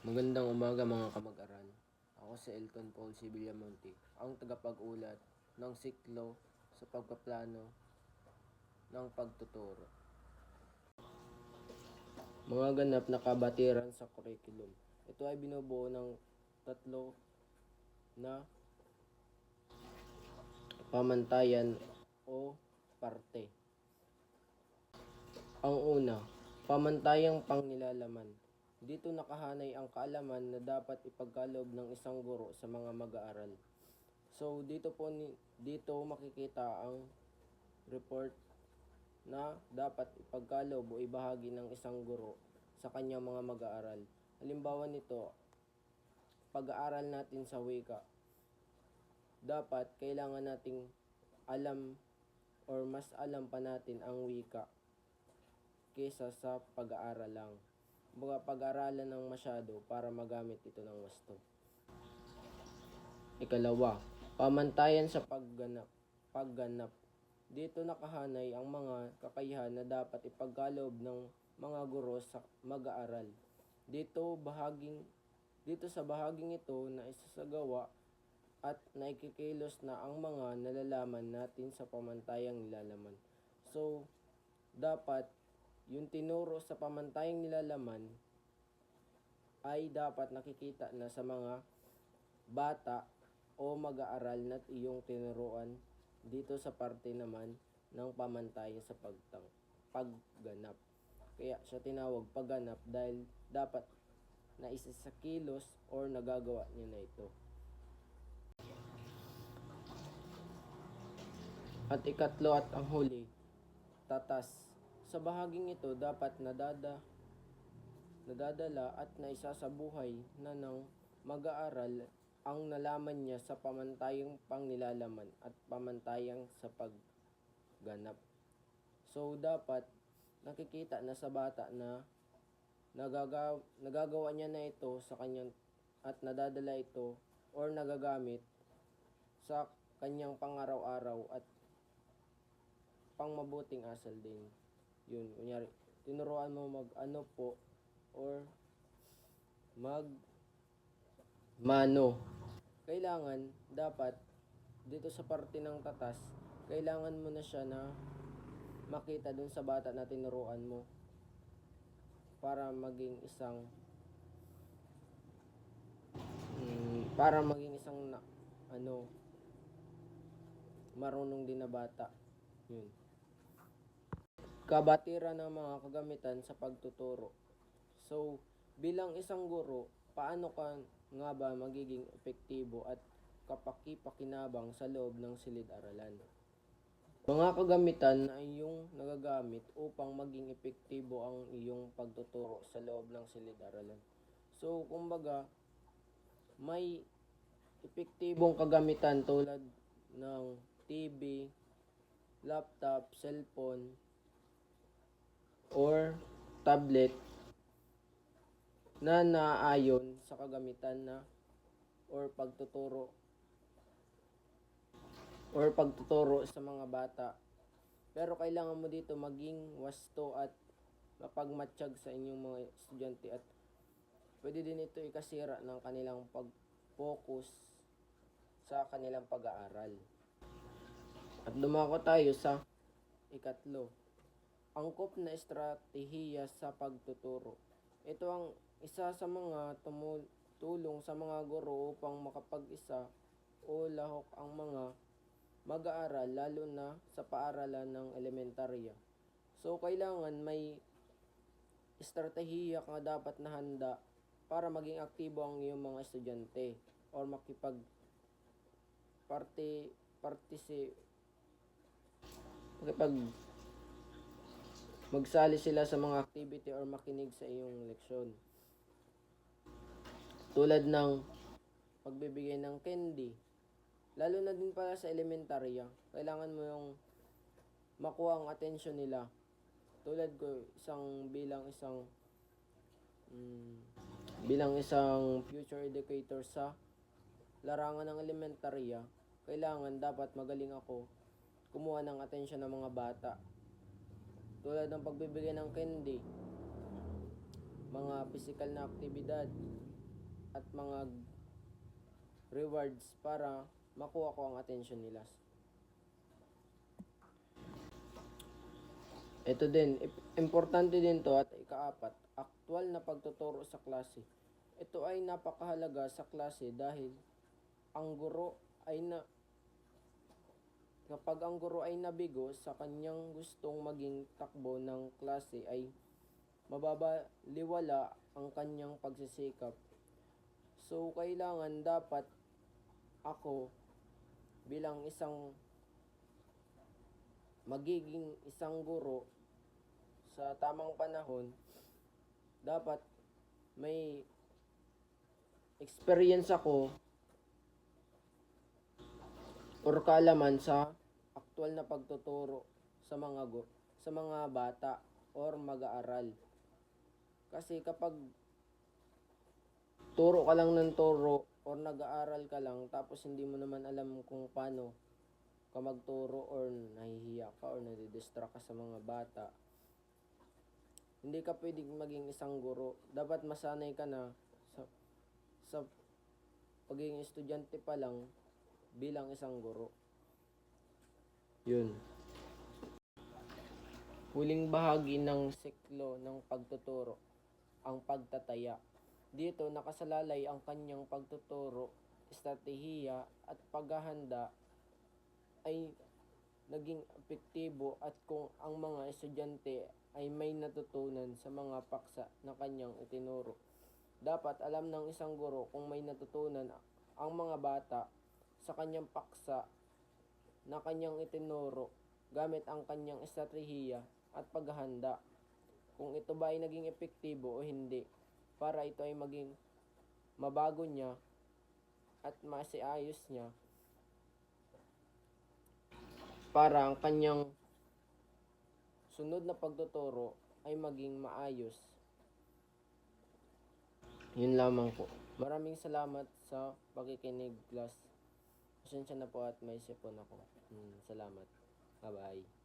Magandang umaga mga kamag-aral. Ako si Elton Paul C. Villamonte, ang tagapag-ulat ng siklo sa pagpaplano ng pagtuturo. Mga ganap na kabatiran sa curriculum. Ito ay binubuo ng tatlo na pamantayan o parte. Ang una, pamantayang pangnilalaman. Dito nakahanay ang kaalaman na dapat ipagkaloob ng isang guro sa mga mag-aaral. So dito po ni, dito makikita ang report na dapat ipagkaloob o ibahagi ng isang guro sa kanyang mga mag-aaral. Halimbawa nito, pag-aaral natin sa wika. Dapat kailangan nating alam or mas alam pa natin ang wika kesa sa pag-aaral lang. Mga pag-aaralan ng masyado para magamit ito ng wasto. Ikalawa, pamantayan sa pagganap. Pagganap. Dito nakahanay ang mga kakayahan na dapat ipagkaloob ng mga guro sa mag-aaral. Dito bahaging dito sa bahaging ito na isasagawa at naikikilos na ang mga nalalaman natin sa pamantayang nilalaman. So, dapat yung tinuro sa pamantayang nilalaman ay dapat nakikita na sa mga bata o mag-aaral na iyong tinuruan dito sa parte naman ng pamantayan sa pagtang pagganap. Kaya siya tinawag pagganap dahil dapat na isa sa kilos or nagagawa niya na ito. At ikatlo at ang huli, tatas. Sa bahaging ito dapat nadada nadadala at naisasabuhay na ng mag-aaral ang nalaman niya sa pamantayang pangnilalaman at pamantayang sa pagganap. So dapat nakikita na sa bata na nagagawa, nagagawa niya na ito sa kanyang at nadadala ito or nagagamit sa kanyang pangaraw-araw at pangmabuting asal din. Yun, kunyari, tinuruan mo mag ano po or mag mano. Kailangan, dapat, dito sa parte ng tatas, kailangan mo na siya na makita dun sa bata na tinuruan mo para maging isang mm, para maging isang na, ano marunong din na bata yun kabatiran ng mga kagamitan sa pagtuturo so bilang isang guro paano ka nga ba magiging epektibo at kapaki-pakinabang sa loob ng silid-aralan mga kagamitan na iyong nagagamit upang maging epektibo ang iyong pagtuturo sa loob ng silid-aralan. So, kumbaga, may epektibong kagamitan tulad ng TV, laptop, cellphone, or tablet na naaayon sa kagamitan na or pagtuturo or pagtuturo sa mga bata. Pero kailangan mo dito maging wasto at mapagmatsyag sa inyong mga estudyante at pwede din ito ikasira ng kanilang pag-focus sa kanilang pag-aaral. At dumako tayo sa ikatlo. Angkop na estratehiya sa pagtuturo. Ito ang isa sa mga tumutulong sa mga guro upang makapag-isa o lahok ang mga mag-aaral lalo na sa paaralan ng elementarya. So kailangan may estratehiya ka dapat na handa para maging aktibo ang iyong mga estudyante or makipag parte partisi makipag magsali sila sa mga activity or makinig sa iyong leksyon. Tulad ng pagbibigay ng candy, Lalo na din pala sa elementarya, kailangan mo yung makuha ang atensyon nila. Tulad ko, isang bilang isang mm, bilang isang future educator sa larangan ng elementarya, kailangan dapat magaling ako kumuha ng atensyon ng mga bata. Tulad ng pagbibigay ng candy. mga physical na aktibidad at mga rewards para makuha ko ang attention nila. Ito din, importante din to at ikaapat, aktwal na pagtuturo sa klase. Ito ay napakahalaga sa klase dahil ang guro ay na kapag ang guro ay nabigo sa kanyang gustong maging takbo ng klase ay mababaliwala ang kanyang pagsisikap. So, kailangan dapat ako bilang isang magiging isang guro sa tamang panahon, dapat may experience ako or kaalaman sa aktual na pagtuturo sa mga go, sa mga bata or mag-aaral. Kasi kapag turo ka lang ng turo or nag-aaral ka lang tapos hindi mo naman alam kung paano ka magturo or nahihiya ka or nadidistract ka sa mga bata, hindi ka pwedeng maging isang guro. Dapat masanay ka na sa, sa pagiging estudyante pa lang bilang isang guro. Yun. Huling bahagi ng siklo ng pagtuturo, ang pagtataya. Dito nakasalalay ang kanyang pagtuturo, estratehiya at paghahanda ay naging epektibo at kung ang mga estudyante ay may natutunan sa mga paksa na kanyang itinuro. Dapat alam ng isang guro kung may natutunan ang mga bata sa kanyang paksa na kanyang itinuro gamit ang kanyang estratehiya at paghahanda. Kung ito ba ay naging epektibo o hindi para ito ay maging mabago niya at masiayos niya para ang kanyang sunod na pagtuturo ay maging maayos. Yun lamang po. Maraming salamat sa pakikinig, class. Pasensya na po at may sipon ako. Hmm, salamat. Bye-bye.